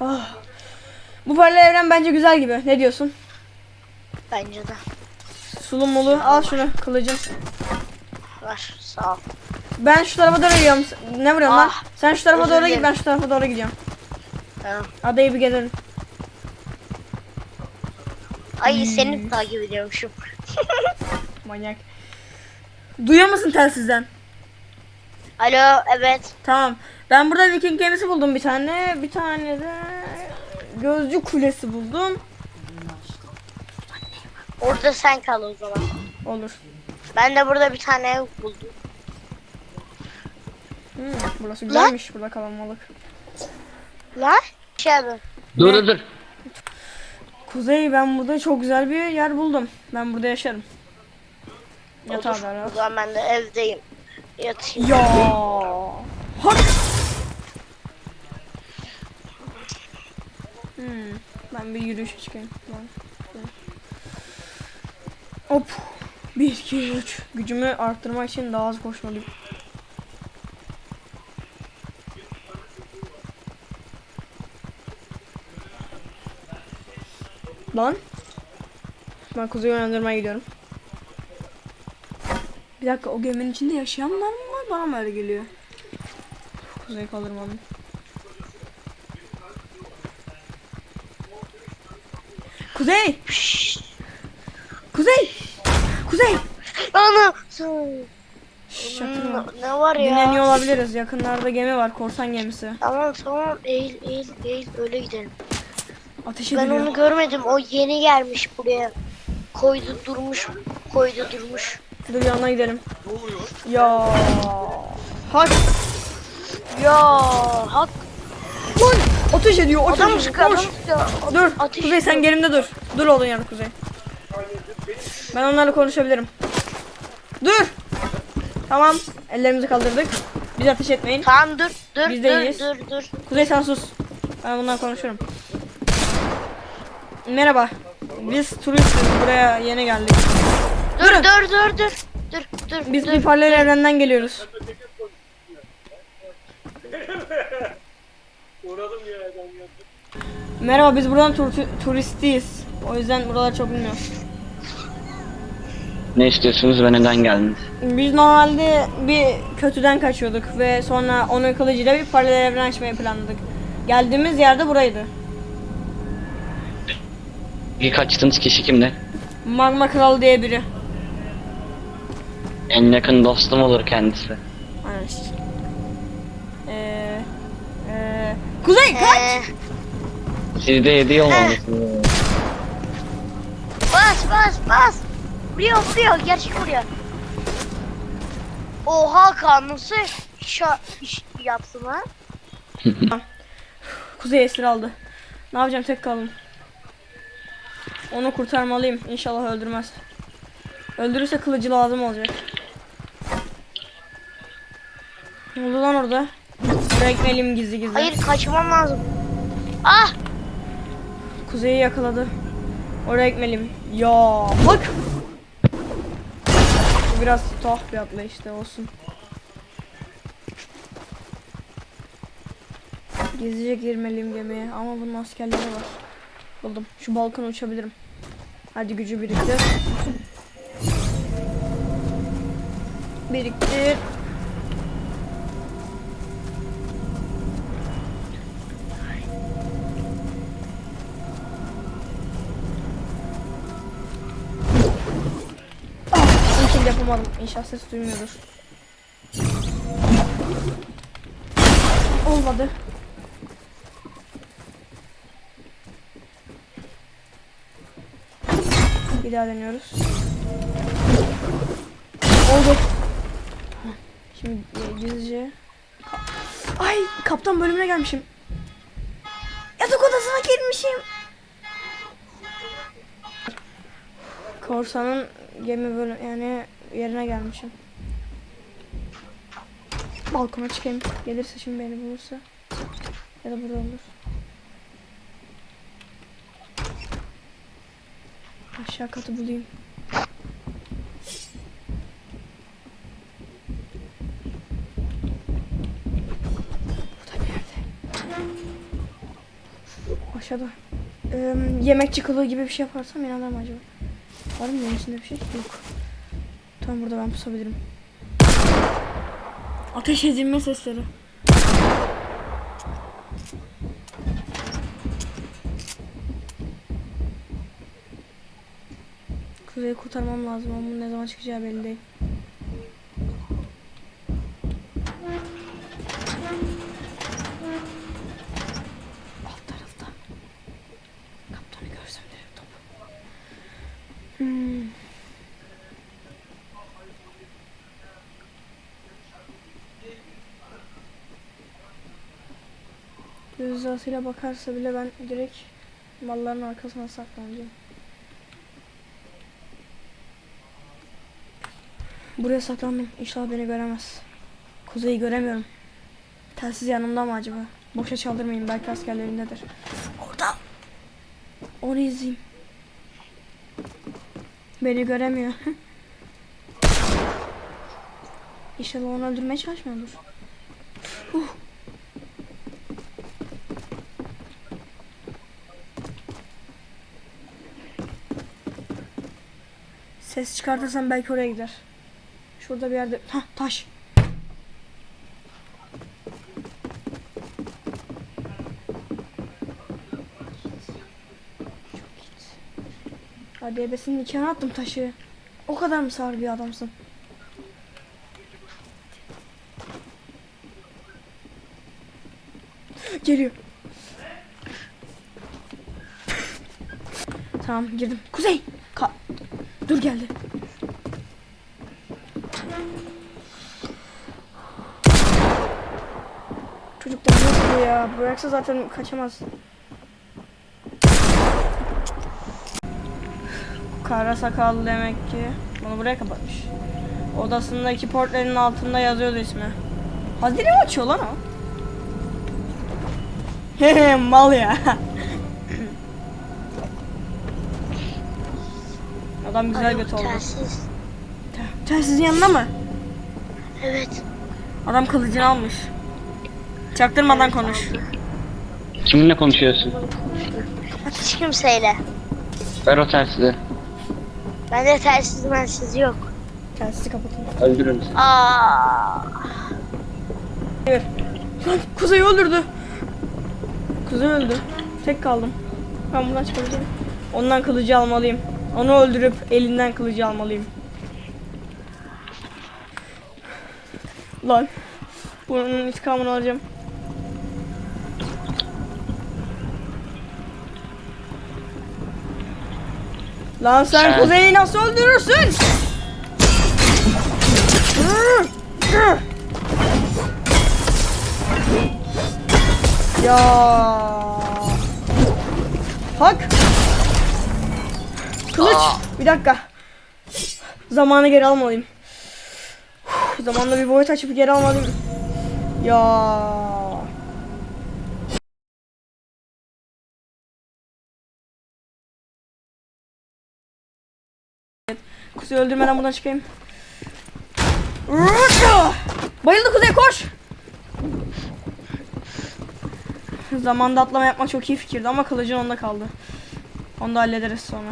Ah. Bu paralel evren bence güzel gibi. Ne diyorsun? Bence de. Sulu mulu. Al şunu kılıcın. Var. Sağ ol. Ben şu tarafa doğru gidiyorum. Ne vuruyorsun lan? Ah, Sen şu tarafa doğru git ben şu tarafa doğru gidiyorum. Tamam. Adayı bir gezelim. Ay Hmm. seni takip ediyormuşum. Manyak. Duyuyor musun telsizden? Alo evet. Tamam. Ben burada Viking gemisi buldum bir tane. Bir tane de gözcü kulesi buldum. Orada sen kal o zaman. Olur. Ben de burada bir tane ev buldum. Hmm, burası güzelmiş. Burada kalamalık. Lan? Şey abi. Dur dur dur. Kuzey ben burada çok güzel bir yer buldum. Ben burada yaşarım. Yatağı Olur. O zaman ben de evdeyim. Yatayım. Ya. Hak. Hmm. Ben bir yürüyüşe çıkayım. Hop. 1 2 3. Gücümü arttırmak için daha az koşmalıyım. Lan. Ben kuzeyi uyandırmaya gidiyorum. Bir dakika o geminin içinde yaşayanlar mı var? Bana mı öyle geliyor? Kuzey kaldırmam. Kuzey! Kuzey! Kuzey! Ana. Şş, yakınma. Ne, ne var ya? Dinleniyor olabiliriz. Yakınlarda gemi var. Korsan gemisi. Tamam tamam eğil eğil eğil öyle gidelim. Ateş Ben ediliyor. onu görmedim. O yeni gelmiş buraya. Koydu durmuş. Koydu durmuş. Dur yanına gidelim. Ya. Hak. Ya hak. Lan! Ateş ediyor. Ateş Adam ediyor. sıkıyor. Koş. Adam. Dur. Ateş Kuzey sen gerimde dur. Dur olduğun yerde Kuzey. Ben onlarla konuşabilirim. Dur. Tamam. Ellerimizi kaldırdık. Biz ateş etmeyin. Tamam dur dur Biz dur iyiyiz. dur dur. Kuzey sen sus. Ben bundan konuşurum. Merhaba. Biz turistiz. Buraya yeni geldik. Dur Durun. dur dur dur. Dur dur Biz dur. bir paralel evrenden geliyoruz. Merhaba biz buradan tur turistiyiz. O yüzden buraları çok bilmiyoruz. Ne istiyorsunuz ve neden geldiniz? Biz normalde bir kötüden kaçıyorduk ve sonra onun kılıcıyla bir paralel evren açmayı planladık. Geldiğimiz yerde buraydı. İlk kaçtığınız kişi kimdi? Magma Kralı diye biri. En yakın dostum olur kendisi. Aynen. Ee, ee, Kuzey kaç! Ee, Sizde hediye olmaması. bas bas bas. Vuruyor vuruyor. Gerçek vuruyor. Oha kan nasıl iş, iş yaptın ha? Kuzey esir aldı. Ne yapacağım tek kaldım. Onu kurtarmalıyım. İnşallah öldürmez. Öldürürse kılıcı lazım olacak. Ne oldu lan orada? Buraya gitmeliyim gizli gizli. Hayır kaçmam lazım. Ah Kuzey'i yakaladı. Oraya gitmeliyim. Ya bak. Bu biraz tuhaf bir atlayışta olsun. Gizlice girmeliyim gemiye ama bunun askerleri var. Buldum. Şu balkona uçabilirim. Hadi gücü biriktir. Biriktir. Yapamadım. İnşallah ses duymuyordur. Olmadı. Bir daha deniyoruz. Oldu. Şimdi e, gizlice... Ay kaptan bölümüne gelmişim. Yatak odasına girmişim. Korsanın gemi bölüm yani yerine gelmişim. Balkona çıkayım. Gelirse şimdi beni bulursa. Ya da burada olur. Aşağı katı bulayım. Burada bir yerde. Aşağıda. Ee, yemekçi kılığı gibi bir şey yaparsam inanır mı acaba? Var mı bunun içinde bir şey? Yok. Tamam burada ben pusabilirim. Ateş edilme sesleri. Kuzeyi kurtarmam lazım ama ne zaman çıkacağı belli değil. Alt tarafta. Kaptanı görsem direkt top. Hmm. Göz hizasıyla bakarsa bile ben direkt malların arkasına saklanacağım. Buraya saklandım. İnşallah beni göremez. Kuzeyi göremiyorum. Telsiz yanımda mı acaba? Boşa çaldırmayın. Belki askerlerindedir. Orada. Onu izleyeyim. Beni göremiyor. İnşallah onu öldürmeye çalışmıyordur. Uh. Ses çıkartırsam belki oraya gider. Şurada bir yerde. Hah taş. Hadi ebesinin nikahına attım taşı. O kadar mı sağır bir adamsın? Geliyor. tamam girdim. Kuzey. Ka Dur geldi. Çocuk da ya? Bıraksa zaten kaçamaz. Kara sakallı demek ki. Bunu buraya kapatmış. Odasındaki portrenin altında yazıyordu ismi. Hazine mi açıyor lan o? Hehe mal ya. Adam güzel Alo, göt oldu. telsiz. Telsizin yanında mı? Evet. Adam kılıcını almış. Çaktırmadan konuş. Kiminle konuşuyorsun? Hiç kimseyle. Ver o telsizi. Bende telsiz mensiz yok. Telsizi kapatın. Öldürürüz. Aa. Evet. Lan Kuzey öldürdü. Kuzey öldü. Tek kaldım. Ben buradan çıkabileceğim. Ondan kılıcı almalıyım. Onu öldürüp elinden kılıcı almalıyım. Lan. Bunun intikamını alacağım. Lan sen Kuzey'i nasıl öldürürsün? Ya. Hak. Kılıç. Bir dakika. Zamanı geri almalıyım. Uf, Zamanla bir boyut açıp geri almalıyım. Ya. Kuzey öldürmeden buradan çıkayım. Bayıldı Kuzey koş. Zamanda atlama yapmak çok iyi fikirdi ama kılıcın onda kaldı. Onu da hallederiz sonra.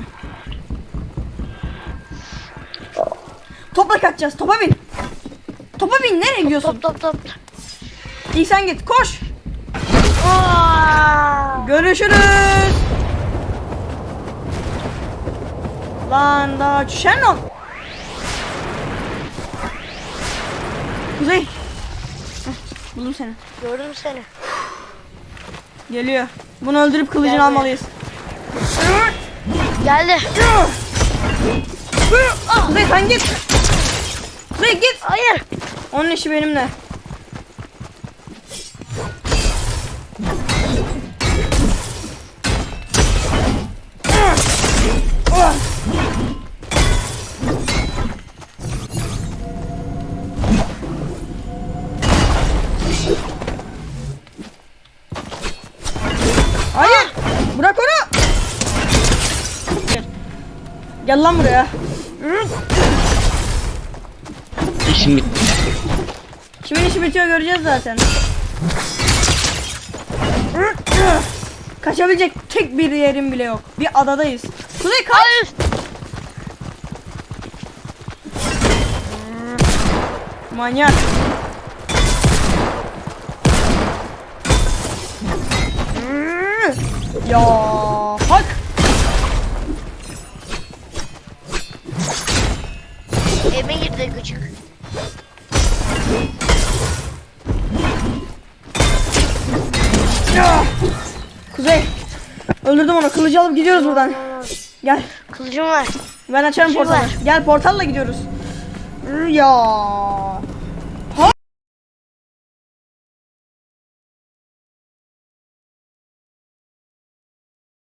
Topla kaçacağız. Topa bin. Topa bin. Nereye gidiyorsun? Top top top. İlk sen git. Koş. Aa. Görüşürüz. Lan daha lan. Kuzey. Heh, buldum seni. Gördüm seni. Geliyor. Bunu öldürüp kılıcını Gel buraya. almalıyız. Geldi. Kuzey sen git. Kuzey git. Hayır. Onun işi benimle. Hayır! Bırak onu! Gel lan buraya. İşim bitti. Kimin işi bitiyor göreceğiz zaten. Kaçabilecek tek bir yerim bile yok. Bir adadayız. Kuzey kaç. Hayır. Manyak. Ya Kuzey. Öldürdüm onu. Kılıcı alıp gidiyoruz buradan. Gel. Kılıcım var. Ben açarım portalı. var. Gel portalla gidiyoruz. Ya.